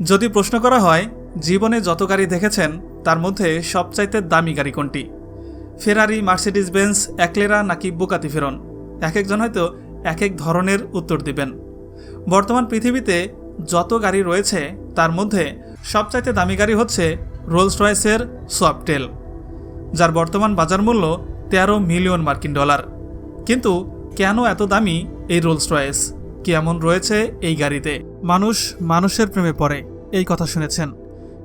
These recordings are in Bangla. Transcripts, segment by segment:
যদি প্রশ্ন করা হয়, জীবনে যত গাড়ি দেখেছেন, তার মধ্যে সবচাইতে দামি গাড়ি কোনটি? ফেরারি মার্সিডিজ বেঞ্জ অ্যাকলেরা নাকি বুকাতি ফেরন? এক একজন হয়তো এক এক ধরনের উত্তর দিবেন। বর্তমান পৃথিবীতে যত গাড়ি রয়েছে, তার মধ্যে সবচাইতে দামি গাড়ি হচ্ছে রোলস রয়েসের সফটেল যার বর্তমান বাজার মূল্য তেরো মিলিয়ন মার্কিন ডলার। কিন্তু কেন এত দামি এই রোলস রয়েস কি এমন রয়েছে এই গাড়িতে? মানুষ মানুষের প্রেমে পড়ে, এই কথা শুনেছেন।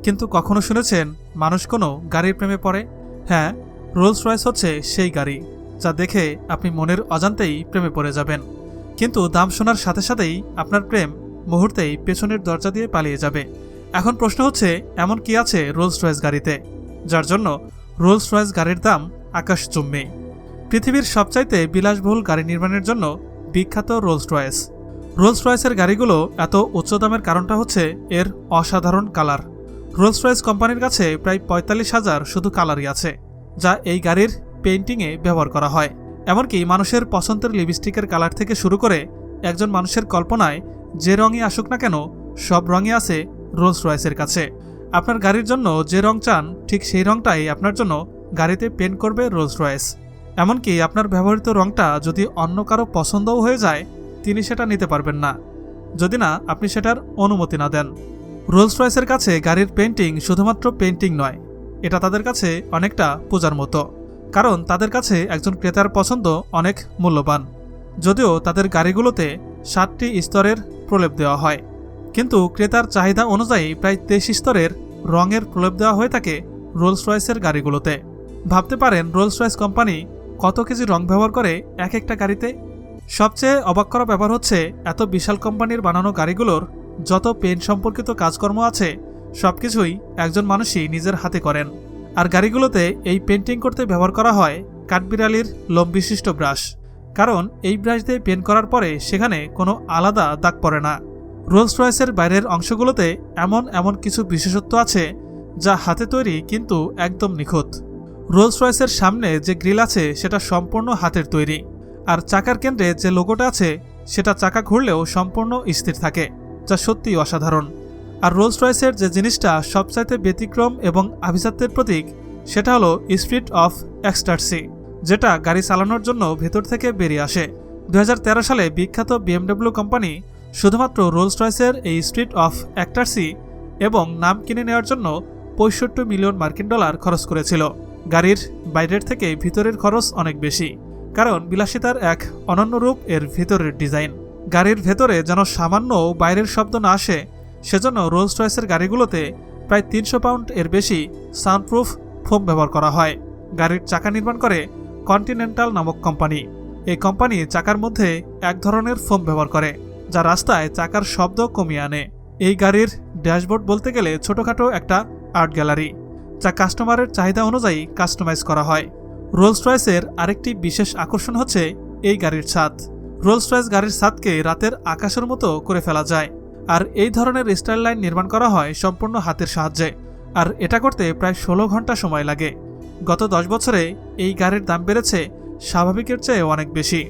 কিন্তু কখনো শুনেছেন মানুষ কোনো গাড়ির প্রেমে পড়ে? হ্যাঁ রোলস রয়েস হচ্ছে সেই গাড়ি, যা দেখে আপনি মনের অজান্তেই প্রেমে পড়ে যাবেন। কিন্তু দাম শোনার সাথে সাথেই আপনার প্রেম মুহূর্তেই পেছনের দরজা দিয়ে পালিয়ে যাবে। এখন প্রশ্ন হচ্ছে, এমন কি আছে রোলস রয়েস গাড়িতে? যার জন্য রোলস রয়েস গাড়ির দাম আকাশচুম্বী পৃথিবীর সবচাইতে বিলাসবহুল গাড়ি নির্মাণের জন্য বিখ্যাত রোলস রয়েস রোলস রয়েসের গাড়িগুলো এত উচ্চ দামের কারণটা হচ্ছে এর অসাধারণ কালার। রোলস রয়েস কোম্পানির কাছে প্রায় পঁয়তাল্লিশ হাজার শুধু কালারই আছে, যা এই গাড়ির পেইন্টিংয়ে ব্যবহার করা হয়। এমনকি মানুষের পছন্দের লিপস্টিকের কালার থেকে শুরু করে একজন মানুষের কল্পনায় যে রঙই আসুক না কেন, সব রঙই আছে রোলস রয়েসের কাছে। আপনার গাড়ির জন্য যে রং চান, ঠিক সেই রংটাই আপনার জন্য গাড়িতে পেন্ট করবে রোলস রয়েস এমনকি আপনার ব্যবহৃত রংটা যদি অন্য কারও পছন্দও হয়ে যায় তিনি সেটা নিতে পারবেন না। যদি না, আপনি সেটার অনুমতি না দেন। রোলস রয়েসের কাছে গাড়ির পেন্টিং শুধুমাত্র পেন্টিং নয়, এটা তাদের কাছে অনেকটা পূজার মতো। কারণ তাদের কাছে একজন ক্রেতার পছন্দ অনেক মূল্যবান। যদিও তাদের গাড়িগুলোতে সাতটি স্তরের প্রলেপ দেওয়া হয়। কিন্তু ক্রেতার চাহিদা অনুযায়ী প্রায় তেইশ স্তরের রঙের প্রলেপ দেওয়া হয়ে থাকে রোলস রয়েসের গাড়িগুলোতে। ভাবতে পারেন রোলস রয়েস কোম্পানি কত কেজি রং ব্যবহার করে এক একটা গাড়িতে সবচেয়ে অবাক করা ব্যাপার হচ্ছে, এত বিশাল কোম্পানির বানানো গাড়িগুলোর যত পেন সম্পর্কিত কাজকর্ম আছে, সবকিছুই একজন মানুষই নিজের হাতে করেন। আর গাড়িগুলোতে এই পেন্টিং করতে ব্যবহার করা হয় কাঠবিড়ালির লোম বিশিষ্ট ব্রাশ। কারণ এই ব্রাশ দিয়ে পেন্ট করার পরে সেখানে কোনো আলাদা দাগ পড়ে না। রোলস রয়েসের বাইরের অংশগুলোতে এমন এমন কিছু বিশেষত্ব আছে, যা হাতে তৈরি কিন্তু একদম নিখুঁত। রোলস রয়েসের সামনে যে গ্রিল আছে, সেটা সম্পূর্ণ হাতের তৈরি। আর চাকার কেন্দ্রে যে লোগোটা আছে, সেটা চাকা ঘুরলেও সম্পূর্ণ স্থির থাকে, যা সত্যিই অসাধারণ। আর রোলস রয়েসের যে জিনিসটা সবচাইতে ব্যতিক্রম এবং আভিজাত্যের প্রতীক, সেটা হলো স্পিড অফ এক্সটার্সি যেটা গাড়ি চালানোর জন্য ভেতর থেকে বেরিয়ে আসে। দু হাজার তেরো সালে বিখ্যাত বিএমডব্লিউ কোম্পানি শুধুমাত্র রোলস রয়েসের এই স্ট্রিট অফ অ্যাক্টার্সি এবং নাম কিনে নেওয়ার জন্য পঁয়ষট্টি মিলিয়ন মার্কিন ডলার খরচ করেছিল। গাড়ির বাইরের থেকে ভিতরের খরচ অনেক বেশি। কারণ বিলাসিতার এক অনন্য রূপ এর ভেতরের ডিজাইন। গাড়ির ভেতরে যেন সামান্য বাইরের শব্দ না আসে, সেজন্য রোলস রয়েসের গাড়িগুলোতে প্রায় তিনশো পাউন্ড এর বেশি সাউন্ডপ্রুফ ফোম ব্যবহার করা হয়। গাড়ির চাকা নির্মাণ করে কন্টিনেন্টাল নামক কোম্পানি এই কোম্পানি চাকার মধ্যে এক ধরনের ফোম ব্যবহার করে, যা রাস্তায় চাকার শব্দ কমিয়ে আনে। এই গাড়ির ড্যাশবোর্ড বলতে গেলে ছোটোখাটো একটা আর্ট গ্যালারি, যা কাস্টমারের চাহিদা অনুযায়ী কাস্টমাইজ করা হয়। রোলস রয়েসের আরেকটি বিশেষ আকর্ষণ হচ্ছে এই গাড়ির ছাদ। রোলস রয়েস গাড়ির ছাদকে রাতের আকাশের মতো করে ফেলা যায়, আর এই ধরনের স্টাইল লাইন নির্মাণ করা হয় সম্পূর্ণ হাতের সাহায্যে, আর এটা করতে প্রায় ষোলো ঘণ্টা সময় লাগে। গত দশ বছরে এই গাড়ির দাম বেড়েছে স্বাভাবিকের চেয়ে অনেক বেশি।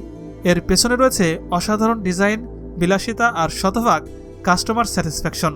এর পেছনে রয়েছে অসাধারণ ডিজাইন, বিলাসিতা আর শতভাগ কাস্টমার স্যাটিসফ্যাকশন।